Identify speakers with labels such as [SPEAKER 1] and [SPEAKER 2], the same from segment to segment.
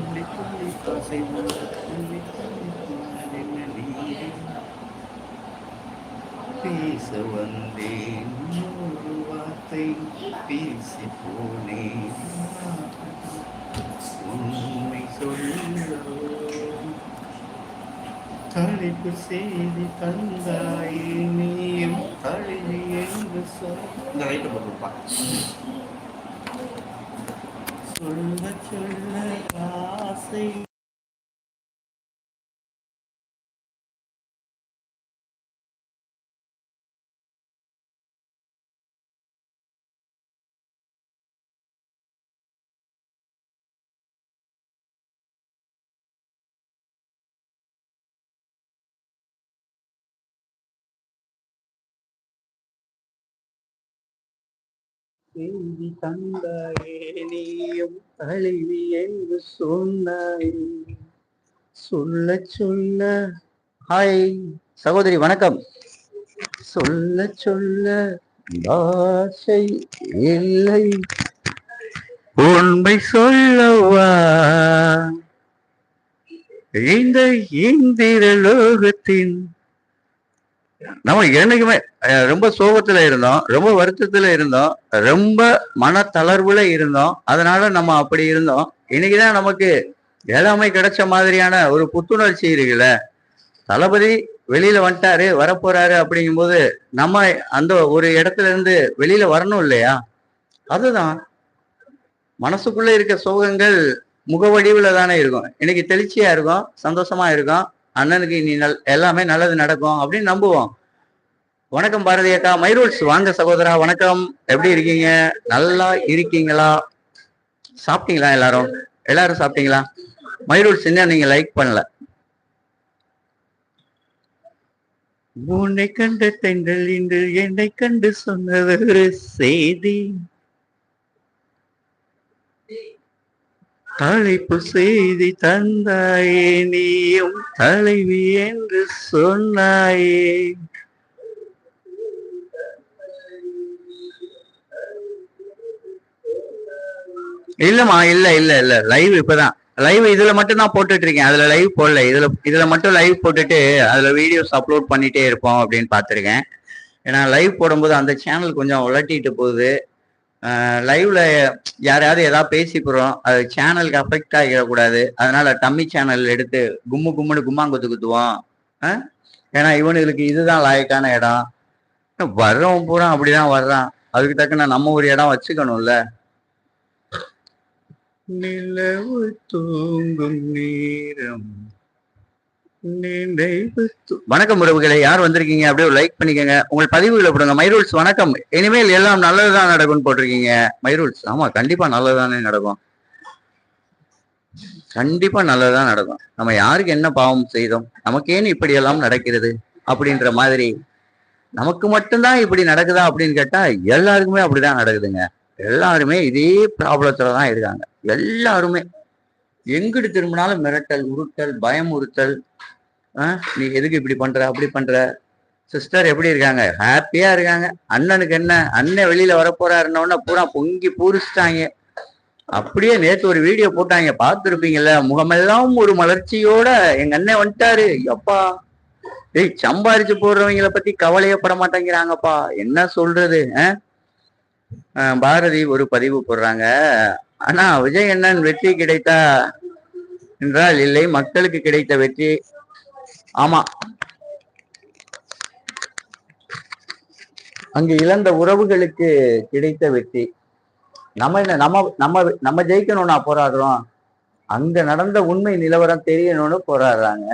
[SPEAKER 1] துள்ளி துள்ளி ஆசை துள்ளி துள்ளி பேச வந்தேன் ஒரு வார்த்தை பேசி போனேன் உண்மை சொல்லோ தலைப்பு செய்தி தந்தாயே நீயும் தழுவி என்று சொல் இந்த ரைட்டு போட்டுப்பா சொல்ல சொல்ல ஆசை செய்தி தந்தாயே நீயும் தழுவி என்று சொன்னாய். சொல்ல சொல்ல ஹாய் சகோதரி வணக்கம். சொல்ல சொல்ல பாஷை இல்லை. உண்மை சொல்லவா? இந்த இந்திர லோகத்தின் நம்ம என்னைக்குமே ரொம்ப சோகத்துல இருந்தோம் ரொம்ப வருத்தத்துல இருந்தோம் ரொம்ப மன தளர்வுல இருந்தோம். அதனால நம்ம அப்படி இருந்தோம். இன்னைக்குதான் நமக்கு எல்லாமே கிடைச்ச மாதிரியான ஒரு புத்துணர்ச்சி இருக்குல்ல? தளபதி வெளியில வந்துட்டாரு வரப்போறாரு அப்படிங்கும்போது நம்ம அந்த ஒரு இடத்துல இருந்து வெளியில வரணும் இல்லையா? அதுதான். மனசுக்குள்ள இருக்க சோகங்கள் முக வடிவுல தானே இருக்கும். இன்னைக்கு தெளிச்சியா இருக்கும் சந்தோஷமா இருக்கும். அண்ணனுக்கு இனி நல் எல்லாமே நல்லது நடக்கும் அப்படின்னு நம்புவோம். வணக்கம் பாரதி அக்கா. மைரூல்ஸ் வாங்க சகோதரா வணக்கம். எப்படி இருக்கீங்க? நல்லா இருக்கீங்களா? சாப்பிட்டீங்களா எல்லாரும்? எல்லாரும் சாப்பிட்டீங்களா? மைரூல்ஸ் என்ன? நீங்க லைக் பண்ணல. உன்னை கண்ட தென்றல் இன்று என்னை கண்டு சொன்னது ஒரு செய்தி. தலைப்பு செய்தி தந்தாயே நீயும் தலைவி என்று சொன்னாயே. இல்லம்மா இல்ல இல்ல இல்ல லைவ் இப்பதான். லைவ் இதுல மட்டும் தான் போட்டுட்டு இருக்கேன். அதுல லைவ் போடல. இதுல இதுல மட்டும் லைவ் போட்டுட்டு அதுல வீடியோஸ் அப்லோட் பண்ணிட்டே இருப்போம் அப்படின்னு பார்த்திருக்கேன். ஏன்னா லைவ் போடும்போது அந்த சேனல் கொஞ்சம் உலட்டிட்டு போகுது. லைவ்ல யாரையாவது ஏதாவது பேசிக்கிறோம் அது சேனலுக்கு அஃபெக்ட் ஆகிடக்கூடாது. அதனால டம்மி சேனல் எடுத்து கும்மு கும்முன்னு கும்மாங்குத்து குத்துவோம். ஆ? ஏன்னா இவனுங்களுக்கு இதுதான் லாயக்கான இடம். வர்றவன் பூரா அப்படிதான் வர்றான். அதுக்கு தக்கன நம்ம ஒரு இடம் வச்சுக்கணும்ல. நிலவு தூங்கும் நேரம். வணக்கம் உறவுகளை யார் வந்திருக்கீங்க? அப்படியே லைக் பண்ணிக்கோங்க. உங்கள் பதிவுகளை போடுங்க. மைரூல்ஸ் வணக்கம். இனிமேல் எல்லாம் நல்லதுதான் நடக்கும்னு போட்டிருக்கீங்க. மைரூல்ஸ் ஆமா கண்டிப்பா நல்லதுதானே நடக்கும். கண்டிப்பா நல்லதுதான் நடக்கும். நம்ம யாருக்கு என்ன பாவம் செய்தோம்? நமக்கேன்னு இப்படி எல்லாம் நடக்கிறது? அப்படின்ற மாதிரி. நமக்கு மட்டும்தான் இப்படி நடக்குதா அப்படின்னு கேட்டா எல்லாருக்குமே அப்படிதான் நடக்குதுங்க. எல்லாருமே இதே ப்ராப்ளத்துல தான் இருக்காங்க. எல்லாருமே. எங்கிட்டு திரும்பினாலும் மிரட்டல் உருட்டல் பயம் உறுத்தல். நீ எதுக்கு இப்படி பண்ற அப்படி பண்ற? சிஸ்டர் எப்படி இருக்காங்க? ஹாப்பியா இருக்காங்க. அண்ணனுக்கு என்ன? அண்ணன் வெளியில வரப்போறாருன்னொடனே பூரா பொங்கி பூரிச்சிட்டாங்க. அப்படியே நேற்று ஒரு வீடியோ போட்டாங்க. பார்த்துருப்பீங்கல்ல முகமெல்லாம் ஒரு மலர்ச்சியோட எங்க அண்ணன் வந்துட்டாரு. எப்பா ஏய் சம்பாரிச்சு போடுறவங்கள பத்தி கவலையப்பட மாட்டேங்கிறாங்கப்பா. என்ன சொல்றது பாரதி ஒரு பதிவு போடுறாங்க. ஆனா விஜய் அண்ணன் வெற்றி கிடைத்தா என்றால் இல்லை மக்களுக்கு கிடைத்த வெற்றி. ஆமா. அங்கு இழந்த உறவுகளுக்கு கிடைத்த வெற்றி. நம்ம என்ன நம்ம நம்ம நம்ம ஜெயிக்கணும்னா போராடுறோம். அங்க நடந்த உண்மை நிலவரம் தெரியணும்னு போராடுறாங்க.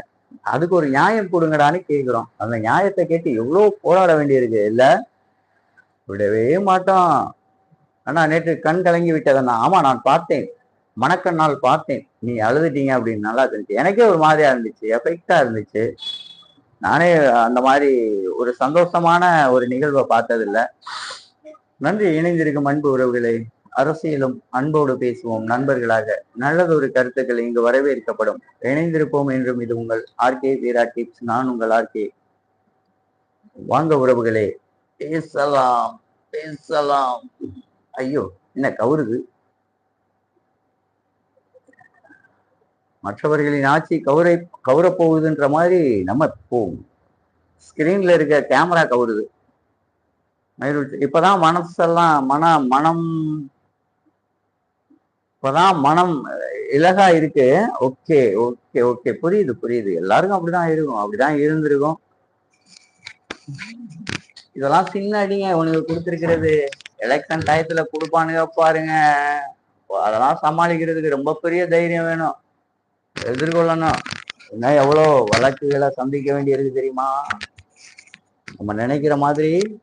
[SPEAKER 1] அதுக்கு ஒரு நியாயம் கொடுங்கடான்னு கேட்கிறோம் அந்த நியாயத்தை கேட்டு எவ்வளவு போராட வேண்டியிருக்கு. இல்ல விடவே மாட்டோம். அண்ணா நேற்று கண் கலங்கி விட்டதண்ணா. ஆமா நான் பார்த்தேன். மணக்கண்ணால் பார்த்தேன். நீ அழுதுட்டீங்க அப்படின்னு நல்லா இருந்துச்சு எனக்கே ஒரு மாதிரியா இருந்துச்சு. எஃபெக்டா இருந்துச்சு. நானே அந்த மாதிரி ஒரு சந்தோஷமான ஒரு நிகழ்வை பார்த்ததில்ல. நன்றி. இணைந்திருக்கும் அன்பு உறவுகளை. அரசியலும் அன்போடு பேசுவோம் நண்பர்களாக. நல்லதொரு கருத்துக்கள் இங்கு வரவேற்கப்படும். இணைந்திருப்போம் என்றும் இது உங்கள் ஆர்கே வீரா டிப்ஸ். நான் உங்கள் ஆர்கே. வாங்க உறவுகளே. பேசலாம். பேசலாம். ஐயோ என்ன கவுருது? மற்றவர்களின் ஆட்சி கவுரை கவுரப்போகுதுன்ற மாதிரி நம்ம போகும். ஸ்கிரீன்ல இருக்க கேமரா கவுருது. இப்பதான் மனசெல்லாம் மன மனம் இப்பதான் மனம் இலகா இருக்கு. Okay okay okay. புரியுது புரியுது. எல்லாருக்கும் அப்படிதான் இருக்கும். அப்படிதான் இருந்திருக்கும். இதெல்லாம் சின்ன அடிங்க உனக்கு கொடுத்துருக்கிறது. எலெக்ஷன் டயத்துல கொடுப்பானுங்க பாருங்க. அதெல்லாம் சமாளிக்கிறதுக்கு ரொம்ப பெரிய தைரியம் வேணும். எதிர்கொள்ளணும். இன்னும் எவ்வளோ வழக்குகளை சந்திக்க வேண்டியிருக்கு தெரியுமா? நம்ம நினைக்கிற மாதிரி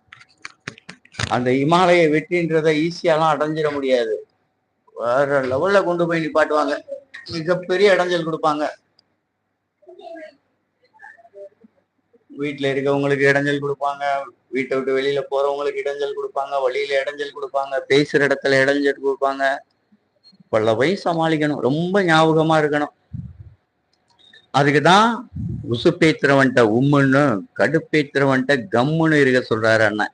[SPEAKER 1] அந்த இமாலய வெற்றின்றதை ஈஸியாலாம் அடைஞ்சிட முடியாது. வேற லெவல்ல கொண்டு போய் நிப்பாட்டுவாங்க. மிகப்பெரிய இடைஞ்சல் கொடுப்பாங்க. வீட்டுல இருக்கவங்களுக்கு இடைஞ்சல் கொடுப்பாங்க. வீட்டை விட்டு வெளியில போறவங்களுக்கு இடைஞ்சல் கொடுப்பாங்க வழியில இடைஞ்சல் கொடுப்பாங்க பேசுற இடத்துல இடைஞ்சல் கொடுப்பாங்க. போய் சமாளிக்கணும் ரொம்ப ஞாபகமா இருக்கணும். அதுக்குதான் உசுப்பேத்துறவன்ட்ட உம்முன்னு கடுப்பேத்துறவன்ட்ட கம்முன்னு இருக்க சொல்றாரு அண்ணன்.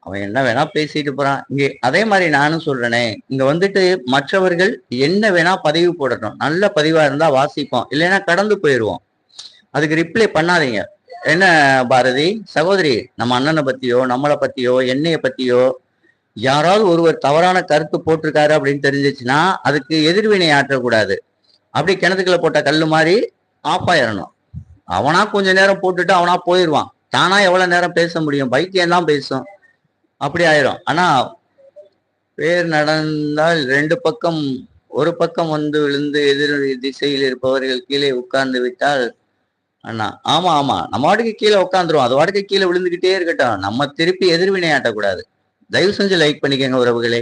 [SPEAKER 1] அவன் என்ன வேணா பேசிட்டு போறான். இங்க அதே மாதிரி நானும் சொல்றேனே இங்க வந்துட்டு மற்றவர்கள் என்ன வேணா பதிவு போடட்டும். நல்ல பதிவா இருந்தா வாசிப்போம். இல்லைன்னா கடந்து போயிடுவோம் அதுக்கு ரிப்ளை பண்ணாதீங்க. என்ன பாரதி? சகோதரி நம்ம அண்ணனை பத்தியோ நம்மளை பத்தியோ என்னைய பத்தியோ யாராவது ஒருவர் தவறான கருத்து போட்டிருக்காரு அப்படின்னு தெரிஞ்சிச்சுன்னா அதுக்கு எதிர்வினை ஆற்றக்கூடாது. அப்படி கிணத்துக்குள்ள போட்ட கல் மாதிரி ஆஃப் ஆயிடணும் அவனா கொஞ்ச நேரம் போட்டுட்டு அவனா போயிடுவான் தானா எவ்வளவு நேரம் பேச முடியும்? பைத்தியம் தான் பேசும். அப்படி ஆயிரும். ஆனா பேர் நடந்தால் ரெண்டு பக்கம் ஒரு பக்கம் வந்து விழுந்து எதிர் திசையில் இருப்பவர்கள் கீழே உட்கார்ந்து விட்டால் அண்ணா ஆமா ஆமா. நம்ம வாட்டுக்கு கீழே உட்காந்துரும் அது வாட்டுக்கு கீழே விழுந்துகிட்டே இருக்கட்டும். நம்ம திருப்பி எதிர்வினை ஆட்டக்கூடாது தயவு செஞ்சு லைக் பண்ணிக்கங்க உறவுகளே.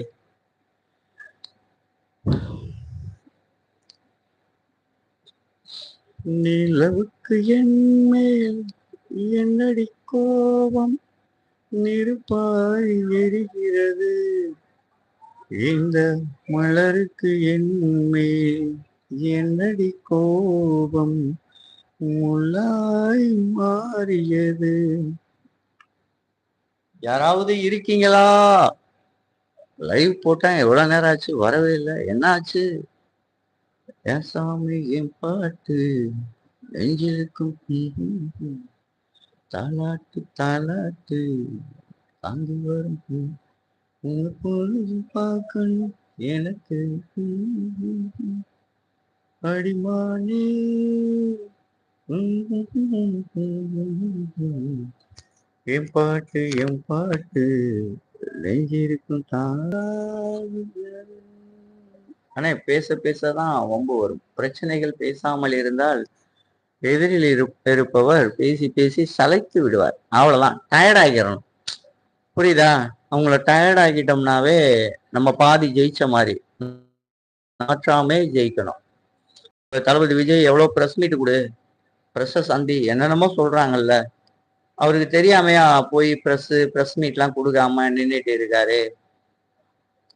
[SPEAKER 1] நிலவுக்கு என்மேல் என்னடி கோபம்? நெருப்பாய் எரிகிறது. இந்த மலருக்கு என்மேல் என்னடி கோபம்? முளாய் மாறியது. யாராவது இருக்கீங்களா? லைவ் போட்டேன் எவ்வளவு நேரம் ஆச்சு? வரவே இல்லை. என்ன ஆச்சு? என் சாமி என் பாட்டு நெஞ்சிருக்கும் தாலாட்டு தாலாட்டு தாங்கி வரும் உங்க பொழுது பார்க்கணும் எனக்கு அடிமானே என் பாட்டு என் பாட்டு. நெஞ்சிருக்கும் ஆனா பேச பேசதான் ரொம்ப வரும். பிரச்சனைகள் பேசாமல் இருந்தால் எதிரில் இருப்பவர் பேசி பேசி சளைத்து விடுவார். அவ்வளவுதான். டயர்ட் ஆகிடணும் புரியுதா? அவங்கள டயர்ட் ஆகிட்டோம்னாவே நம்ம பாதி ஜெயிச்ச மாதிரி. மாற்றாமே ஜெயிக்கணும். தளபதி விஜய் எவ்வளவு பிரஸ் மீட் கொடு? ப்ரெஸ்ஸை சந்தி என்னென்னமோ சொல்கிறாங்கல்ல அவருக்கு தெரியாமையா போய் ப்ரெஸ்ஸு ப்ரெஸ் மீட்லாம் கொடுக்காம நின்றுட்டு இருக்காரு.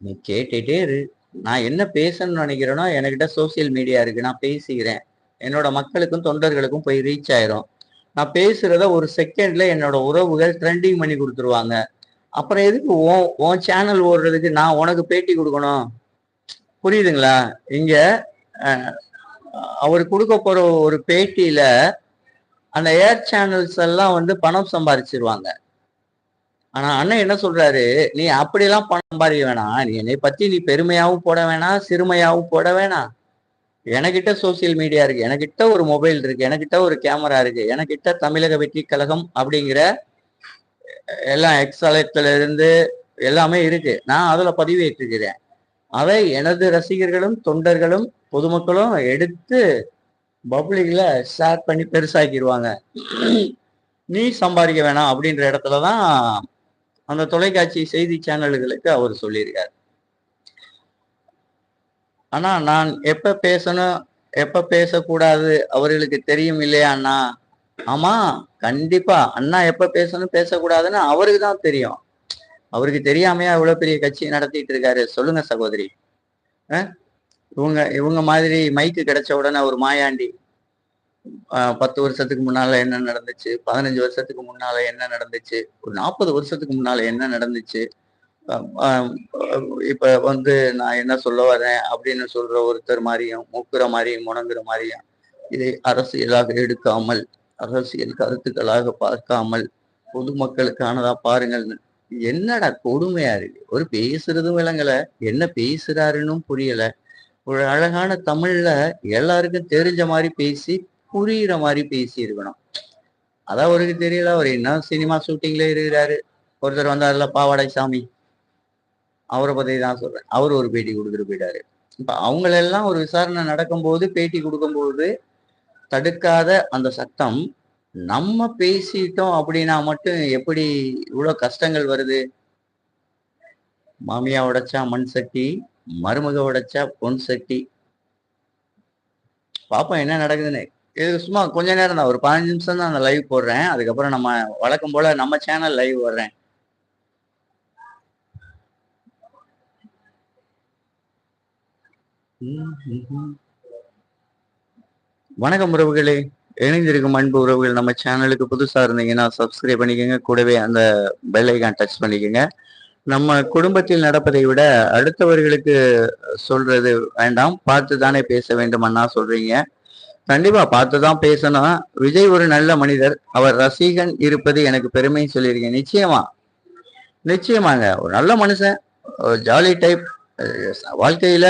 [SPEAKER 1] நீ கேட்டுட்டே இரு. நான் என்ன பேசணும்னு நினைக்கிறேனோ என்கிட்ட சோசியல் மீடியா இருக்கு. நான் பேசிக்கிறேன். என்னோட மக்களுக்கும் தொண்டர்களுக்கும் போய் ரீச் ஆயிரும். நான் பேசுறத ஒரு செகண்ட்ல என்னோட உறவுகள் ட்ரெண்டிங் பண்ணி கொடுத்துருவாங்க. அப்புறம் எதுக்கு ஓ உன் சேனல் ஓடுறதுக்கு நான் உனக்கு பேட்டி கொடுக்கணும்? புரியுதுங்களா? இங்க அவர் கொடுக்க போற ஒரு பேட்டியில அந்த ஏர் சேனல்ஸ் எல்லாம் வந்து பணம் சம்பாதிச்சிருவாங்க ஆனா அண்ணன் என்ன சொல்றாரு? நீ அப்படிலாம் பணம் சம்பாதிக்க வேணாம். நீ என்னை பத்தி நீ பெருமையாவும் போட வேணாம் சிறுமையாவும் போட வேணாம். எனக்கிட்ட சோசியல் மீடியா இருக்கு. எனக்கிட்ட ஒரு மொபைல் இருக்கு. எனக்கிட்ட ஒரு கேமரா இருக்கு. எனக்கிட்ட தமிழக வெற்றி கழகம் அப்படிங்கிற எல்லாம் எக்ஸலத்துல இருந்து எல்லாமே இருக்கு. நான் அதுல பதிவேற்றிருக்கிறேன். அதை எனது ரசிகர்களும் தொண்டர்களும் பொதுமக்களும் எடுத்து பப்ளிக்ல ஷேர் பண்ணி பெருசாக்கிடுவாங்க நீ சம்பாதிக்க வேணாம் அப்படின்ற இடத்துல தான் அந்த தொலைக்காட்சி செய்தி சேனல்களுக்கு அவர் சொல்லியிருக்காரு. ஆனா நான் எப்ப பேசணும் எப்ப பேசக்கூடாது அவர்களுக்கு தெரியும் இல்லையா அண்ணா ஆமா கண்டிப்பா. அண்ணா எப்ப பேசணும் பேசக்கூடாதுன்னு அவருக்கு தான் தெரியும். அவருக்கு தெரியாமையா இவ்வளவு பெரிய கட்சி நடத்திட்டு இருக்காரு? சொல்லுங்க சகோதரி. இவங்க இவங்க மாதிரி மைக்கு கிடைச்ச உடனே ஒரு மாயாண்டி பத்து வருஷத்துக்கு முன்னால என்ன நடந்துச்சு? பதினஞ்சு வருஷத்துக்கு முன்னால என்ன நடந்துச்சு? ஒரு நாற்பது வருஷத்துக்கு முன்னால என்ன நடந்துச்சு? இப்ப வந்து நான் என்ன சொல்ல வரேன் அப்படின்னு சொல்ற ஒருத்தர் மாதிரியும் மூக்குற மாதிரியும் முணங்குற மாதிரியும் இதை அரசியலாக எடுக்காமல் அரசியல் கருத்துக்களாக பார்க்காமல் பொதுமக்களுக்கானதா பாருங்கள்னு என்னடா கொடுமையா இருக்கு? ஒரு பேசுறதும் விளங்கல. என்ன பேசுறாருன்னு புரியல. ஒரு அழகான தமிழ்ல எல்லாருக்கும் தெரிஞ்ச மாதிரி பேசி புரியுற மாதிரி பேசி இருக்கணும் அதான் அவருக்கு தெரியல. அவர் என்ன சினிமா ஷூட்டிங்ல இருக்கிறாரு. ஒருத்தர் வந்தாருல பாவாடை சாமி அவரை பத்தி தான் சொல்றேன். அவர் ஒரு பேட்டி கொடுத்துட்டு போயிட்டாரு. இப்ப அவங்களெல்லாம் ஒரு விசாரணை நடக்கும்போது பேட்டி கொடுக்கும்போது தடுக்காத அந்த சட்டம் நம்ம பேசிட்டோம் அப்படின்னா மட்டும் எப்படி இவ்வளவு கஷ்டங்கள் வருது? மாமியா உடைச்சா மண் சட்டி மருமக உடைச்சா பொன் சட்டி. பாப்போம் என்ன நடக்குதுன்னு இது சும்மா கொஞ்ச நேரம் தான் ஒரு பதினஞ்சு நிமிஷம் தான் அந்த லைவ் போடுறேன். அதுக்கப்புறம் நம்ம வழக்கம் போல நம்ம சேனல் லைவ் வர்றேன். வணக்கம் உறவுகளே. இணைந்திருக்கும் அன்பு உறவுகள் நம்ம சேனலுக்கு புதுசா இருந்தீங்கன்னா சப்ஸ்கிரைப் பண்ணிக்கோங்க. கூடவே அந்த பெல்லைக்கான் டச் பண்ணிக்கோங்க. நம்ம குடும்பத்தில் நடப்பதை விட அடுத்தவர்களுக்கு சொல்றது வேண்டாம். பார்த்து தானே பேச வேண்டும் அண்ணா சொல்றீங்க. கண்டிப்பா பார்த்து தான் பேசணும். விஜய் ஒரு நல்ல மனிதர். அவர் ரசிகன் இருப்பது எனக்கு பெருமை சொல்லியிருக்கேன். நிச்சயமா. நிச்சயமாங்க. ஒரு நல்ல மனுஷன். ஜாலி டைப் வாழ்க்கையில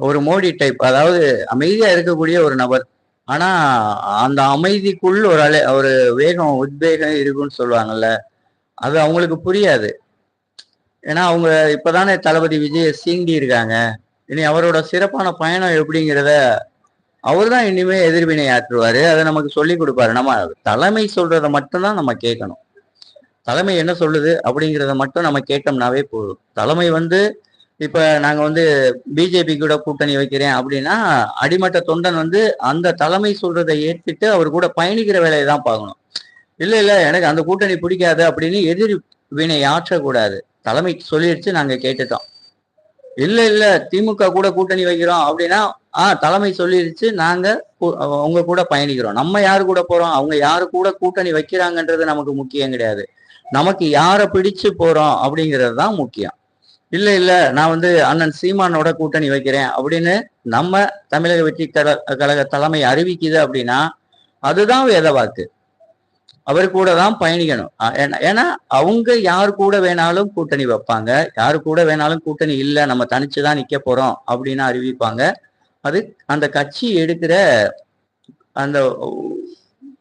[SPEAKER 1] ஒரு மோடி டைப் அதாவது அமைதியா இருக்கக்கூடிய ஒரு நபர். ஆனா அந்த அமைதிக்குள் ஒரு அலை ஒரு வேகம் உத்வேகம் இருக்குன்னு சொல்லுவாங்கல்ல அது அவங்களுக்கு புரியாது. ஏன்னா அவங்க இப்பதானே தளபதி விஜய சீண்டி இருக்காங்க. இனி அவரோட சிறப்பான பயணம் எப்படிங்கிறத அவர் தான் இனிமே எதிர்வினை ஆற்றுவாரு. அதை நமக்கு சொல்லி கொடுப்பாரு. நம்ம தலைமை சொல்றதை மட்டும்தான் நம்ம கேட்கணும். தலைமை என்ன சொல்லுது அப்படிங்கிறத மட்டும் நம்ம கேட்டோம்னாவே போதும். தலைமை வந்து இப்ப நாங்க வந்து பிஜேபி கூட கூட்டணி வைக்கிறேன் அப்படின்னா அடிமட்ட தொண்டன் வந்து அந்த தலைமை சொல்றதை ஏற்றுட்டு அவர் கூட பயணிக்கிற வேலையை தான் பார்க்கணும். இல்ல இல்ல எனக்கு அந்த கூட்டணி பிடிக்காது அப்படின்னு எதிர் வினை ஆற்றக்கூடாது. தலைமை சொல்லிடுச்சு நாங்க கேட்டுட்டோம். இல்ல இல்ல திமுக கூட கூட்டணி வைக்கிறோம் அப்படின்னா ஆஹ் தலைமை சொல்லிடுச்சு நாங்க அவங்க கூட பயணிக்கிறோம். நம்ம யாரு கூட போறோம்? அவங்க யாரு கூட கூட்டணி வைக்கிறாங்கன்றது நமக்கு முக்கியம் கிடையாது. நமக்கு யாரை பிடிச்சு போறோம் அப்படிங்கிறது தான் முக்கியம். இல்ல இல்ல நான் வந்து அண்ணன் சீமானோட கூட்டணி வைக்கிறேன் அப்படின்னு நம்ம தமிழக வெற்றி கழக தலைமை அறிவிக்குது அப்படின்னா அதுதான் வேத வாக்கு. அவர் கூட தான் பயணிக்கணும். ஏன்னா அவங்க யார் கூட வேணாலும் கூட்டணி வைப்பாங்க. யாரு கூட வேணாலும் கூட்டணி இல்லை நம்ம தனிச்சுதான் நிக்க போறோம் அப்படின்னு அறிவிப்பாங்க. அது அந்த கட்சி எடுக்கிற அந்த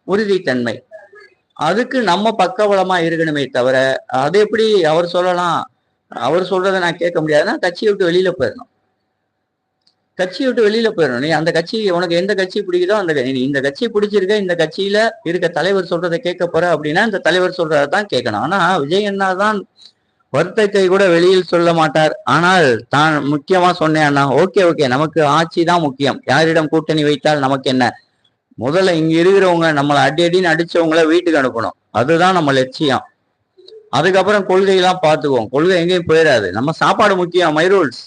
[SPEAKER 1] உறுதித்தன்மை. அதுக்கு நம்ம பக்கபலமா இருக்கணுமே தவிர அது எப்படி அவர் சொல்லலாம்? அவர் சொல்றதை நான் கேட்க முடியாதுன்னா கட்சியை விட்டு வெளியில போயிடணும் கட்சியை விட்டு வெளியில போயிடணும் நீ அந்த கட்சி உனக்கு எந்த கட்சி பிடிக்குதோ அந்த நீ இந்த கட்சி பிடிச்சிருக்க இந்த கட்சியில இருக்க தலைவர் சொல்றதை கேட்க போற அப்படின்னா இந்த தலைவர் சொல்றதை தான் கேட்கணும். ஆனா விஜய் அண்ணா தான் வருத்தத்தை கூட வெளியில் சொல்ல மாட்டார். ஆனால் தான் முக்கியமா சொன்னேன் அண்ணா ஓகே ஓகே நமக்கு ஆட்சி தான் முக்கியம். யாரிடம் கூட்டணி வைத்தால் நமக்கு என்ன? முதல்ல இங்க இருக்கிறவங்க நம்மளை அடி அடின்னு அடிச்சவங்கள வீட்டுக்கு அனுப்பணும். அதுதான் நம்ம லட்சியம். அதுக்கப்புறம் கொள்கையெல்லாம் பார்த்துக்குவோம். கொள்கை எங்கேயும் போயிடாது. நம்ம சாப்பாடு முக்கியம் மை ரூல்ஸ்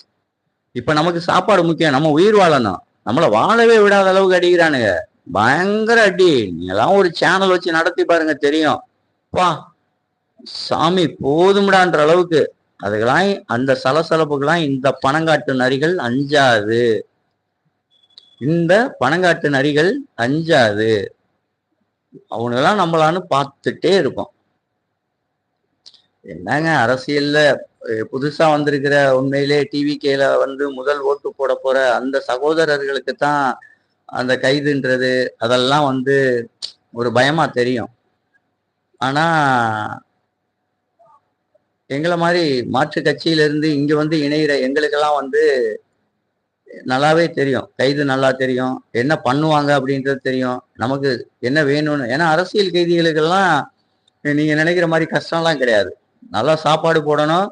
[SPEAKER 1] நமக்கு சாப்பாடு முக்கியம். நம்ம உயிர் வாழணும். நம்மளை வாழவே விடாத அளவுக்கு அடிக்கிறானுங்க. பயங்கர அடி. நீங்களாம் ஒரு சேனல் வச்சு நடத்தி பாருங்க தெரியும். வா சாமி போதும்டான்ற அளவுக்கு. அதுக்கெல்லாம் அந்த சலசலப்புக்கெல்லாம் இந்த பணங்காட்டு நரிகள் அஞ்சாது. இந்த பணங்காட்டு நரிகள் அஞ்சாது. அவனெல்லாம் நம்மளான்னு பார்த்துட்டே இருப்போம். என்னங்க அரசியல்ல புதுசா வந்திருக்கிற உண்மையிலே டிவிகேல வந்து முதல் ஓட்டு போட போற அந்த சகோதரர்களுக்கு தான் அந்த கைதுன்றது அதெல்லாம் வந்து ஒரு பயமா தெரியும். ஆனா எங்களை மாதிரி மாற்று கட்சியிலிருந்து இங்க வந்து இணையிற எங்களுக்கெல்லாம் வந்து நல்லாவே தெரியும். கைது நல்லா தெரியும். என்ன பண்ணுவாங்க அப்படின்றது தெரியும். நமக்கு என்ன வேணும்னு ஏன்னா அரசியல் கைதிகளுக்கெல்லாம் நீங்க நினைக்கிற மாதிரி கஷ்டம்லாம் கிடையாது. நல்லா சாப்பாடு போடணும்.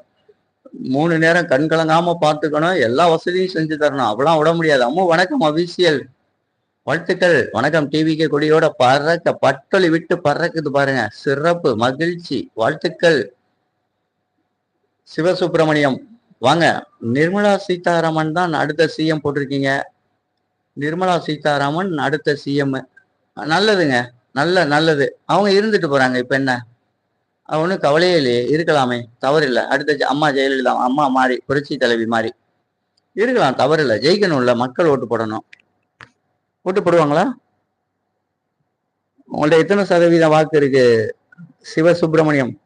[SPEAKER 1] மூணு நேரம் கண் கலங்காம பார்த்துக்கணும். எல்லா வசதியும் செஞ்சு தரணும். அப்படிலாம் விட முடியாது. அம்மா வணக்கம் அபிஷியல். வாழ்த்துக்கள். வணக்கம் டிவிக்கு கொடியோட பறக்க பட்டொலி விட்டு பறக்குது பாருங்க. சிறப்பு மகிழ்ச்சி வாழ்த்துக்கள். சிவசுப்பிரமணியம். வாங்க. நிர்மலா சீதாராமன் தான் அடுத்த சிஎம் போட்டிருக்கீங்க. நிர்மலா சீதாராமன் அடுத்த சிஎம் நல்லதுங்க. நல்ல நல்லது. அவங்க இருந்துட்டு போறாங்க. இப்ப என்ன? ஒன்றும் கவலையே இல்லையே. இருக்கலாமே. தவறு அடுத்த அம்மா ஜெயலலிதா அம்மா மாறி புரட்சி தலைவி மாறி. இருக்கலாம். தவறு இல்லை ஜெயிக்கணும்ல. மக்கள் ஓட்டு போடணும். ஓட்டு போடுவாங்களா? உங்கள்ட்ட எத்தனை சதவீதம் வாக்கு இருக்கு? சிவசுப்பிரமணியம்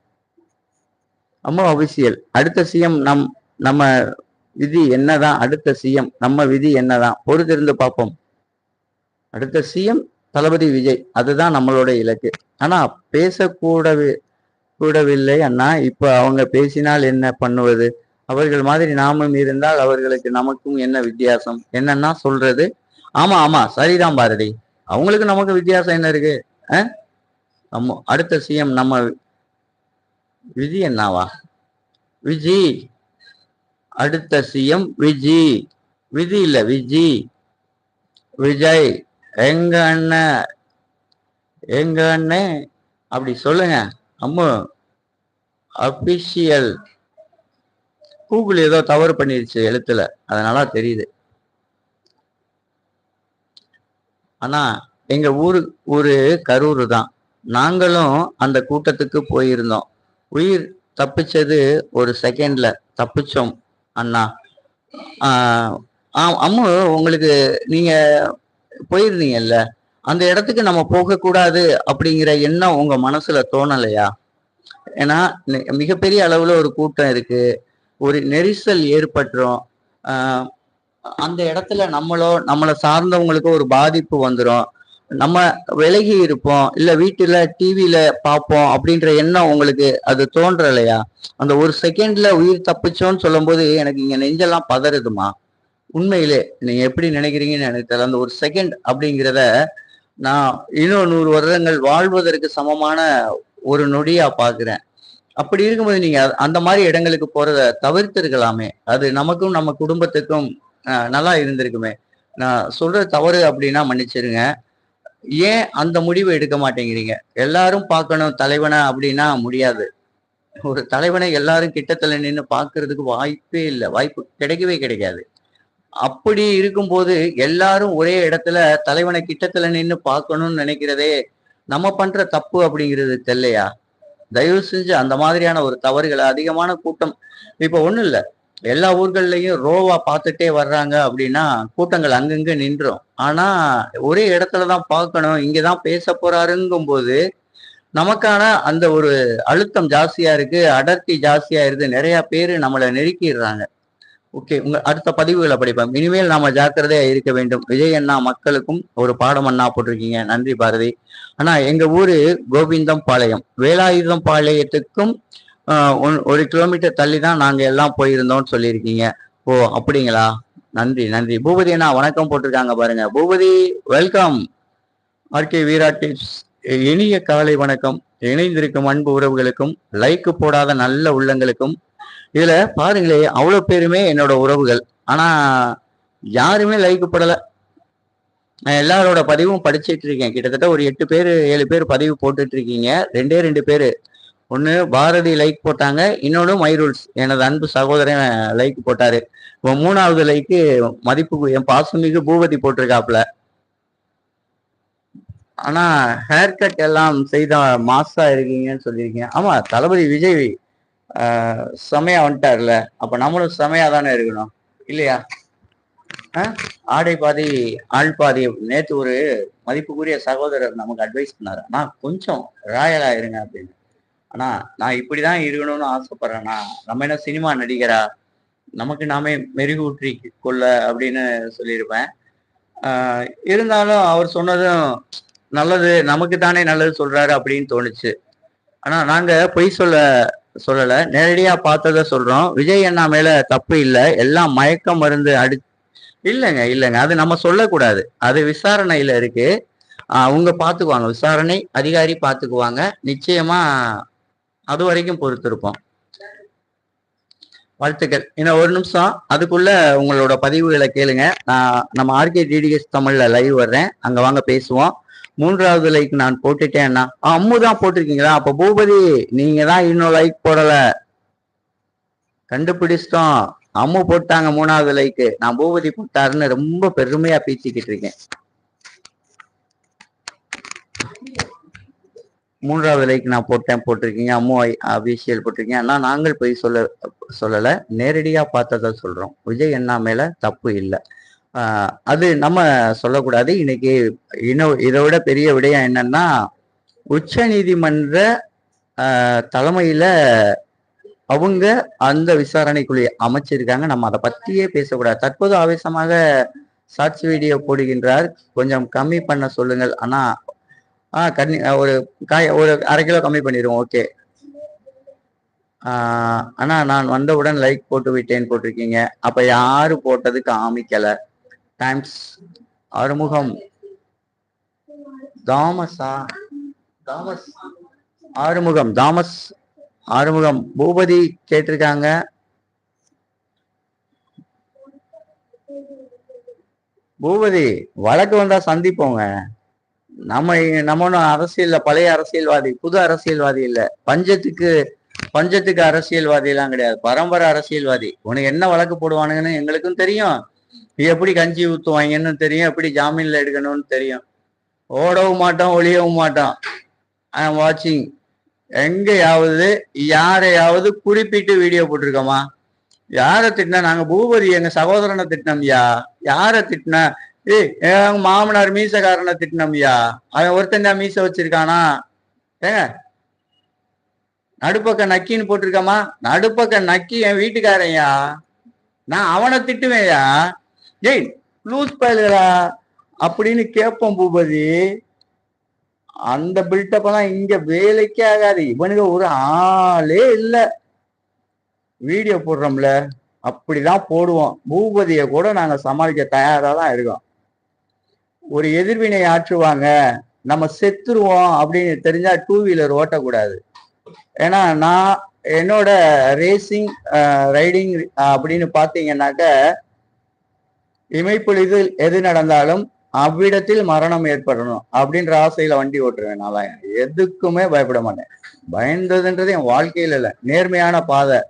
[SPEAKER 1] அம்மா அபிஷியல் அடுத்த சிஎம் நம் நம்ம விதி என்னதான்? அடுத்த சிஎம் நம்ம விதி என்னதான்? பொறுத்திருந்து பார்ப்போம். அடுத்த சிஎம் தளபதி விஜய். அதுதான் நம்மளோட இலக்கு. ஆனா பேசக்கூடவே கூடவில்லை அண்ணா. இப்போ அவங்க பேசினால் என்ன பண்ணுவது? அவர்கள் மாதிரி நாமும் இருந்தால் அவர்களுக்கு நமக்கும் என்ன வித்தியாசம்? என்னன்னா சொல்றது? ஆமா ஆமா சரிதான் பாரதி. அவங்களுக்கு நமக்கு வித்தியாசம் என்ன இருக்கு? நம்ம அடுத்த சிஎம் நம்ம விஜி என்னவா விஜி. அடுத்த சிஎம் விஜி. விதி இல்ல விஜி. விஜய் எங்க அண்ணன் எங்க அண்ணன் அப்படி சொல்லுங்க. அம்மு அபிஷியல் கூகுள் ஏதோ தவறு பண்ணிருச்சு எழுத்துல. அதனால தெரியுது. ஆனா எங்க ஊரு ஊரு கரூர் தான். நாங்களும் அந்த கூட்டத்துக்கு போயிருந்தோம். உயிர் தப்பிச்சது ஒரு செகண்ட்ல தப்பிச்சோம் அண்ணா. ஆ- அம்மு உங்களுக்கு நீங்க போயிருந்தீங்கல்ல? அந்த இடத்துக்கு நம்ம போகக்கூடாது அப்படிங்கிற எண்ணம் உங்க மனசுல தோணலையா? ஏன்னா மிகப்பெரிய அளவுல ஒரு கூட்டம் இருக்கு. ஒரு நெரிசல் ஏற்பட்டுரும். அந்த இடத்துல நம்மளோ நம்மளை சார்ந்தவங்களுக்கோ ஒரு பாதிப்பு வந்துடும் நம்ம விலகி இருப்போம். இல்ல வீட்டுல டிவியில பார்ப்போம் அப்படின்ற எண்ணம் உங்களுக்கு அது தோன்றலையா? அந்த ஒரு செகண்ட்ல உயிர் தப்பிச்சோன்னு சொல்லும்போது எனக்கு இங்க நெஞ்செல்லாம் பதறுதுமா? உண்மையிலே நீங்க எப்படி நினைக்கிறீங்கன்னு எனக்கு தெரியல. அந்த ஒரு செகண்ட் அப்படிங்கிறத நான் இன்னும் நூறு வருடங்கள் வாழ்வதற்கு சமமான ஒரு நொடியா பாக்குறேன் அப்படி இருக்கும்போது நீங்க அந்த மாதிரி இடங்களுக்கு போறத தவிர்த்திருக்கலாமே. அது நமக்கும் நம்ம குடும்பத்துக்கும் நல்லா இருந்திருக்குமே. நான் சொல்ற தவறு அப்படின்னா மன்னிச்சிருங்க. ஏன் அந்த முடிவை எடுக்க மாட்டேங்கிறீங்க? எல்லாரும் பார்க்கணும் தலைவனை அப்படின்னா முடியாது. ஒரு தலைவனை எல்லாரும் கிட்டத்துல நின்று பாக்குறதுக்கு வாய்ப்பே இல்லை. வாய்ப்பு கிடைக்கவே கிடைக்காது. அப்படி இருக்கும்போது எல்லாரும் ஒரே இடத்துல தலைவனை கிட்டத்துல நின்று பார்க்கணும்னு நினைக்கிறதே நம்ம பண்ற தப்பு அப்படிங்கிறது தெரியலையா தயவு செஞ்சு அந்த மாதிரியான ஒரு தவறுகளை அதிகமான கூட்டம். இப்ப ஒண்ணும் இல்ல. எல்லா ஊர்கள்லயும் ரோவா பார்த்துட்டே வர்றாங்க அப்படின்னா கூட்டங்கள் அங்கங்க நின்றோம். ஆனா ஒரே இடத்துலதான் பார்க்கணும் இங்கதான் பேச போறாருங்கும் போது நமக்கான அந்த ஒரு அழுத்தம் ஜாஸ்தியா இருக்கு அடர்த்தி ஜாஸ்தியா இருக்கு நிறைய பேரு நம்மளை நெருக்கிடுறாங்க. ஓகே உங்க அடுத்த பதிவுகளை படிப்போம். இனிமேல் நாம ஜாக்கிரதையா இருக்க வேண்டும். விஜய் அண்ணா மக்களுக்கும் ஒரு பாடம் அண்ணா போட்டிருக்கீங்க. நன்றி பாரதி. ஆனா எங்க ஊரு கோவிந்தம் பாளையம். வேலாயுதம் பாளையத்துக்கும் ஒன்- ஒரு கிலோமீட்டர் தள்ளி தான் நாங்க எல்லாம் போயிருந்தோம்னு சொல்லியிருக்கீங்க. ஓ அப்படிங்களா? நன்றி நன்றி. பூபதி அண்ணா வணக்கம் போட்டிருக்காங்க பாருங்க. Boopathi welcome RK Veera tips இனிய காலை வணக்கம். இணைந்திருக்கும் அன்பு உறவுகளுக்கும் லைக் போடாத நல்ல உள்ளங்களுக்கும் இதுல பாருங்களே அவ்வளவு பேருமே என்னோட உறவுகள். ஆனா யாருமே லைக் போடல. நான் எல்லாரோட பதிவும் படிச்சிட்டு இருக்கேன். கிட்டத்தட்ட ஒரு எட்டு பேர் ஏழு பேர் பதிவு போட்டுட்டு இருக்கீங்க. ரெண்டே ரெண்டு பேர். ஒன்னு பாரதி லைக் போட்டாங்க. இன்னொன்னு மைரூல்ஸ். எனது அன்பு சகோதரன் லைக் போட்டாரு. இப்போ மூணாவது லைக்கு மதிப்பு என் பாசமிகு பூபதி போட்டிருக்காப்புல. ஆனா ஹேர் கட் எல்லாம் செய்த மாஸாக இருக்கீங்கன்னு சொல்லியிருக்கீங்க. ஆமா தளபதி விஜய் செமையா வந்துட்டார்ல. அப்ப நம்மளும் செமையா தானே இருக்கணும். இல்லையா? ஆடை பாதி ஆள் பாதி நேத்து ஒரு மதிப்புக்குரிய சகோதரர் நமக்கு அட்வைஸ் பண்ணாரு. ஆனா கொஞ்சம் ராயலா இருங்க அப்படின்னு. ஆனா நான் இப்படிதான் இருக்கணும்னு ஆசைப்படுறேன்னா நம்ம என்ன சினிமா நடிகரா? நமக்கு நாமே மெருகூற்றி கொள்ள அப்படின்னு சொல்லியிருப்பேன். இருந்தாலும் அவர் சொன்னதும் நல்லது நமக்கு தானே நல்லது சொல்றாரு அப்படின்னு தோணுச்சு. ஆனா நாங்க பொய் சொல்ல சொல்லல. நேரடியா பார்த்ததை சொல்றோம். விஜய் அண்ணா மேல தப்பு இல்லை. எல்லாம் மயக்க மருந்து அடி இல்லைங்க இல்லைங்க. அது நம்ம சொல்லக்கூடாது. அது விசாரணையில இருக்கு. ஆஹ் அவங்க பாத்துக்குவாங்க விசாரணை அதிகாரி பாத்துக்குவாங்க நிச்சயமா அது வரைக்கும் பொறுத்திருப்போம். வாழ்த்துக்கள். இன்னும் ஒரு நிமிஷம். அதுக்குள்ள உங்களோட பதிவுகளை கேளுங்க. நான் நம்ம ஆர்கே டிடிஎஸ் தமிழ்ல லைவ் வர்றேன். அங்க வாங்க பேசுவோம். மூன்றாவது லைக் நான் போட்டுட்டேன்னா அம்மு தான் போட்டிருக்கீங்களா? அப்ப பூபதி நீங்க தான் இன்னும் லைக் போடல. கண்டுபிடிச்சிட்டோம். அம்மு போட்டாங்க மூணாவது லைக்கு நான் பூபதி போட்டாருன்னு ரொம்ப பெருமையா பேசிக்கிட்டு இருக்கேன். மூன்றாவது லைக் நான் போட்டேன் போட்டிருக்கீங்க. அம்மு அபிஷியல் போட்டிருக்கீங்க. ஆனா நாங்கள் போய் சொல்ல சொல்லல. நேரடியா பார்த்ததை சொல்றோம். விஜய் அண்ணா மேல தப்பு இல்லை. அது நம்ம சொல்லக்கூடாது. இன்னைக்கு இன்னும் இதை விட பெரிய விடயம் என்னன்னா உச்ச நீதிமன்ற தலைமையில அவங்க அந்த விசாரணைக்குள்ளே அமைச்சிருக்காங்க. நம்ம அதை பத்தியே பேசக்கூடாது. தற்போது ஆவேசமாக ஷார்ட்ஸ் வீடியோ போடுகின்றார். கொஞ்சம் கம்மி பண்ண சொல்லுங்கள். ஆனா ஆ கண்ணி ஒரு காய் ஒரு அரை கிலோ கம்மி பண்ணிடுவோம். ஓகே. ஆனா நான் வந்தவுடன் லைக் போட்டு விட்டேன் போட்டிருக்கீங்க. அப்ப யாரு போட்டது காமிக்கலை. டைம்ஸ் ஆறுமுகம் தாமஸா தாமஸ் ஆறுமுகம் தாமஸ் ஆறுமுகம் பூபதி கேட்டிருக்காங்க. பூபதி வழக்கு வந்தா சந்திப்போங்க. நம்ம நம்ம ஒன்றும் அரசியல்ல பழைய அரசியல்வாதி புது அரசியல்வாதி இல்ல. பஞ்சத்துக்கு பஞ்சத்துக்கு அரசியல்வாதி எல்லாம் கிடையாது. பரம்பரை அரசியல்வாதி. உனக்கு என்ன வழக்கு போடுவானுங்கன்னு எங்களுக்கும் தெரியும். எப்படி கஞ்சி ஊற்றுவாங்கன்னு தெரியும் எப்படி ஜாமீன்ல எடுக்கணும்னு தெரியும். ஓடவும் மாட்டோம் ஒளியவும் மாட்டோம் ஐ ஆம் வாட்சிங் எங்கேயாவது யாரையாவது குறிப்பிட்டு வீடியோ போட்டிருக்கோமா? யாரை திட்டினா நாங்க பூபதி எங்க சகோதரனை திட்டினோம்யா யாரை திட்டினா ஏய் எங்கள் மாமனார் மீசக்காரனை திட்டினோம்யா அவன் ஒருத்தன் தான் மீச வச்சிருக்கானா? ஏங்க? நடுப்பக்க நக்கின்னு போட்டிருக்கமா? நடுப்பக்க நக்கி என் வீட்டுக்காரன்யா நான் அவனை திட்டுவேன்யா ஏய் லூஸ் பயலுகளா அப்படின்னு கேட்போம் பூபதி. அந்த பில்டப்பெல்லாம் இங்க வேலைக்கே ஆகாது. இவனுங்க ஒரு ஆளே இல்லை. வீடியோ போடுறோம்ல. அப்படிதான் போடுவோம். பூபதியை கூட நாங்க சமாளிக்க தயாரா தான் இருக்கோம். ஒரு எதிர்வினை ஆற்றுவாங்க. நம்ம செத்துருவோம் அப்படின்னு தெரிஞ்சா டூ வீலர் ஓட்டக்கூடாது. ஏன்னா நான் என்னோட ரேசிங் ரைடிங் அப்படின்னு பாத்தீங்கன்னாக்க இமைப்பொழுதில் எது நடந்தாலும் அவ்விடத்தில் மரணம் ஏற்படணும் அப்படின்ற ஆசையில வண்டி ஓட்டுருவேன் நான் எதுக்குமே பயப்பட மாட்டேன். பயந்ததுன்றது என் வாழ்க்கையில இல்லை. நேர்மையான பாதை.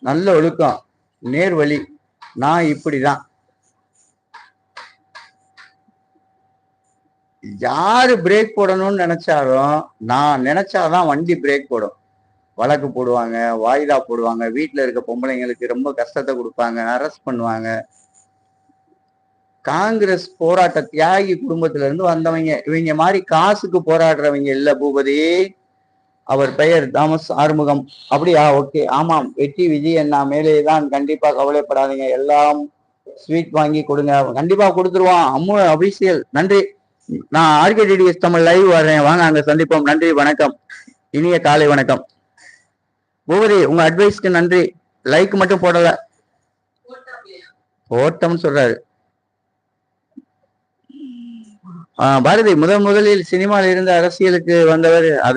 [SPEAKER 1] நல்ல ஒழுக்கம். நேர் வழி நான் இப்படிதான். யாரு பிரேக் போடணும்னு நினைச்சாலும் நான் நினைச்சாதான் வண்டி பிரேக் போடும். வழக்கு போடுவாங்க வாய்தா போடுவாங்க. வீட்டில் இருக்க பொம்பளைங்களுக்கு ரொம்ப கஷ்டத்தை கொடுப்பாங்க அரெஸ்ட் பண்ணுவாங்க. காங்கிரஸ் போராட்ட தியாகி குடும்பத்துல இருந்து வந்தவங்க இவங்க மாதிரி காசுக்கு போராடுறவங்க இல்ல பூபதி. அவர் பெயர் தாமஸ் ஆறுமுகம். அப்படியா? ஓகே. ஆமாம். வெற்றி விஜய் அண்ணா மேலே தான் கண்டிப்பா கவலைப்படாதீங்க. எல்லாம் ஸ்வீட் வாங்கி கொடுங்க. கண்டிப்பா கொடுத்துருவான். அம்மு அபிஷியல் நன்றி. நான் ஆர்கேடிஎஸ் தமிழ் லைவ் வர்றேன். வாங்க அங்க சந்திப்போம். நன்றி வணக்கம். இனிய காலை வணக்கம். பூபதி உங்க அட்வைஸ்க்கு நன்றி. லைக் மட்டும் போடல. போட்டோம்னு சொல்றாரு ஆஹ் பாரதி முதன் முதலில் சினிமாவில் இருந்து அரசியலுக்கு வந்தவர் அது